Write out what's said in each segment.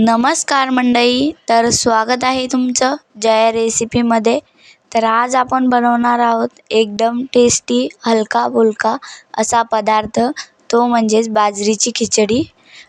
नमस्कार मंडळी तर स्वागत आहे तुमचं जया रेसिपीमध्ये. तर आज आपण बनवणार आहोत एकदम टेस्टी हलका फुलका असा पदार्थ. तो म्हणजेच बाजरीची खिचडी.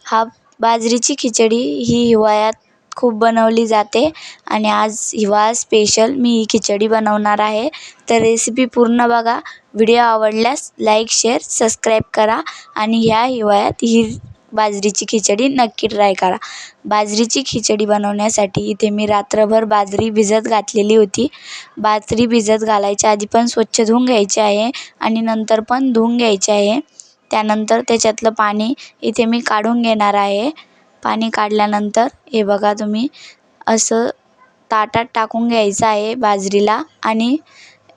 हा बाजरीची खिचडी ही हिवाळ्यात खूप बनवली जाते आणि आज हिवाळा स्पेशल मी ही खिचडी बनवणार आहे. तर रेसिपी पूर्ण बघा. व्हिडिओ आवडल्यास लाईक शेअर सबस्क्राईब करा आणि ह्या हिवाळ्यात ही बाजरीची खिचडी नक्की ट्राय करा. बाजरीची खिचडी बनवण्यासाठी इथे मी रात्रभर बाजरी भिजत घातलेली होती. बाजरी भिजत घालायच्या आधी पण स्वच्छ धुवून घ्यायची आहे आणि नंतर पण धुवून घ्यायची आहे. त्यानंतर त्याच्यातलं पाणी इथे मी काढून घेणार आहे. पाणी काढल्यानंतर हे बघा तुम्ही असं ताटात टाकून घ्यायचं आहे बाजरीला आणि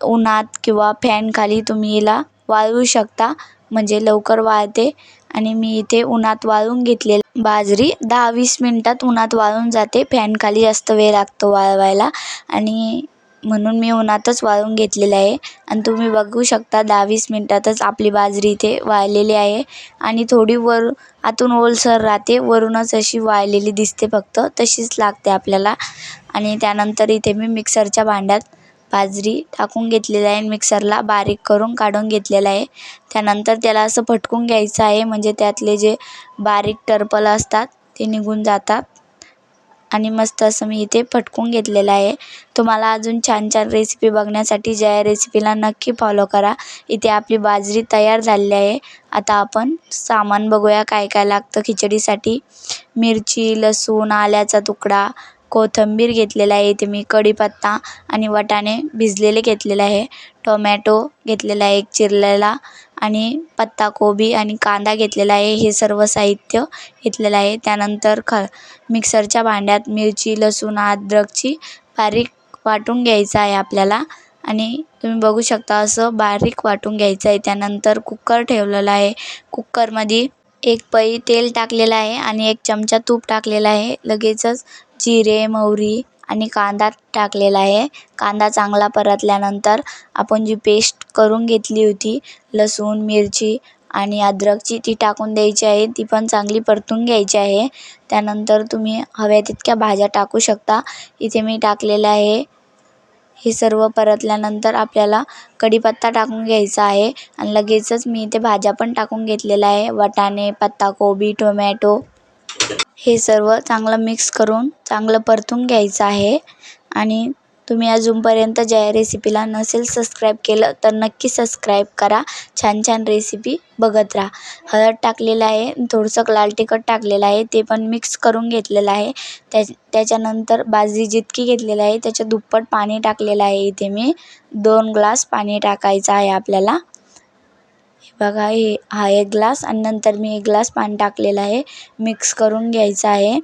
उन्हात किंवा फॅनखाली तुम्ही हिला वाळवू शकता. म्हणजे लवकर वाळते आणि मी इथे उन्हात वाळवून घेतले बाजरी दहा वीस मिनटात उन्हात वाळून जाते. फॅनखाली जास्त वेळ लागतो वाळवायला. आणि म्हणून मी उन्हातच वाळवून घेतलेलं आहे. आणि तुम्ही बघू शकता दहा वीस मिनटातच आपली बाजरी इथे वाळलेली आहे. आणि थोडी वर आतून ओलसर राहते. वरूनच अशी वाळलेली दिसते फक्त. तशीच लागते आपल्याला. आणि त्यानंतर इथे मी मिक्सरच्या भांड्यात बाजरी टाकून घेतलेलं आहे मिक्सरला बारीक करून काढून घेतलेलं आहे. त्यानंतर त्याला असं फटकून घ्यायचं आहे म्हणजे त्यातले जे बारीक टरफलं असतात ते निघून जातात. आणि मस्त असं मी इथे फटकून घेतलेलं आहे. तुम्हाला अजून छान छान रेसिपी बघण्यासाठी जया रेसिपीला नक्की फॉलो करा. इथे आपली बाजरी तयार झालेली आहे. आता आपण सामान बघूया काय काय लागतं खिचडीसाठी. मिरची लसूण आल्याचा तुकडा कोथिंबीर घेतलेला आहे इथे मी कढीपत्ता आणि वाटाणे भिजलेले घेतलेले आहे. टोमॅटो घेतलेला आहे एक चिरलेला आणि पत्ताकोबी आणि कांदा घेतलेला आहे हे सर्व साहित्य घेतलेलं आहे. त्यानंतर ख मिक्सरच्या भांड्यात मिरची लसूण अद्रकची बारीक वाटून घ्यायचं आहे आपल्याला. आणि तुम्ही बघू शकता असं बारीक वाटून घ्यायचं आहे. त्यानंतर कुकर ठेवलेला आहे. कुकरमध्ये एक पै तेल टाकलेलं आहे आणि एक चमचा तूप टाकलेला आहे. लगेचच जिरे मोहरी आणि कांदा टाकलेला आहे. कांदा चांगला परतल्यानंतर आपण जी पेस्ट करून घेतली होती लसूण मिरची आणि अद्रकची ती टाकून द्यायची आहे. ती पण चांगली परतून घ्यायची आहे. त्यानंतर तुम्ही हव्या तितक्या भाज्या टाकू शकता. इथे मी टाकलेलं आहे हे सर्व परतल्यानंतर आपल्याला कढीपत्ता टाकून घ्यायचा आहे. आणि लगेचच मी इथे भाज्या पण टाकून घेतलेल्या आहे. वाटाणे पत्ताकोबी टोमॅटो हे सर्व चांगलं मिक्स करून चांगलं परतून घ्यायचं आहे. आणि तुम्ही अजूनपर्यंत जया रेसिपीला नसेल सबस्क्राईब केलं तर नक्की सबस्क्राईब करा. छान छान रेसिपी बघत राहा. हळद टाकलेलं आहे थोडंसं लाल तिखट टाकलेलं आहे ते पण मिक्स करून घेतलेलं आहे. त्या त्याच्यानंतर बाजरी जितकी घेतलेलं आहे त्याच्या दुप्पट पाणी टाकलेलं आहे इथे मी. दोन ग्लास पाणी टाकायचं आहे आपल्याला. बघा हे हा एक ग्लास आणि नंतर मी एक ग्लास पाणी टाकलेलं आहे. मिक्स करून घ्यायचं आहे.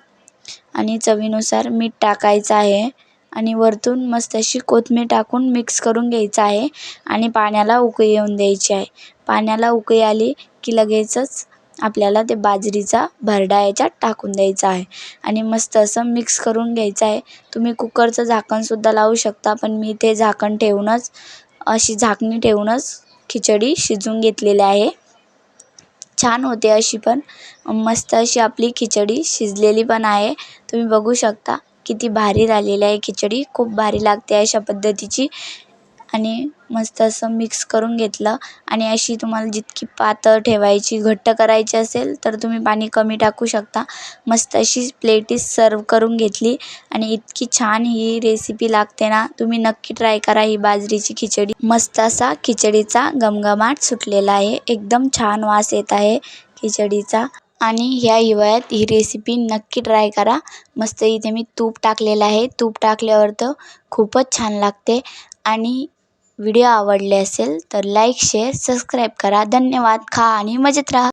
आणि चवीनुसार मीठ टाकायचं आहे. आणि वरतून मस्त अशी कोथिंबीर टाकून मिक्स करून घ्यायचं आहे आणि पाण्याला उकळी येऊन द्यायची आहे. पाण्याला उकळी आली की लगेचच आपल्याला ते बाजरीचा भरडा याच्यात टाकून द्यायचा आहे. आणि मस्त असं मिक्स करून घ्यायचं आहे. तुम्ही कुकरचं झाकणसुद्धा लावू शकता पण मी ते झाकण ठेवूनच अशी झाकणी ठेवूनच खिचडी शिजवून घेतलेली आहे. छान होते अशी पण. मस्त अशी आपली खिचडी शिजलेली पण आहे. तुम्ही बघू शकता. किती भारी झालेली आहे खिचडी. खूप भारी लागते अशा पद्धतीची. आणि मस्त असं मिक्स करून घेतलं. आणि अशी तुम्हाला जितकी पातळ ठेवायची घट्ट करायची असेल तर तुम्ही पाणी कमी टाकू शकता. मस्त अशी प्लेटीस सर्व करून घेतली. आणि इतकी छान ही रेसिपी लागते ना तुम्ही नक्की ट्राय करा ही बाजरीची खिचडी. मस्त असा खिचडीचा गमगमाट सुटलेला आहे. एकदम छान वास येत आहे खिचडीचा. आणि ह्या हिवाळ्यात ही रेसिपी नक्की ट्राय करा. मस्त इथे मी तूप टाकलेलं आहे. तूप टाकल्यावर तर खूपच छान लागते. आणि व्हिडिओ आवडले असेल तर लाईक शेअर सबस्क्राईब करा. धन्यवाद. खा आणि मजेत राहा.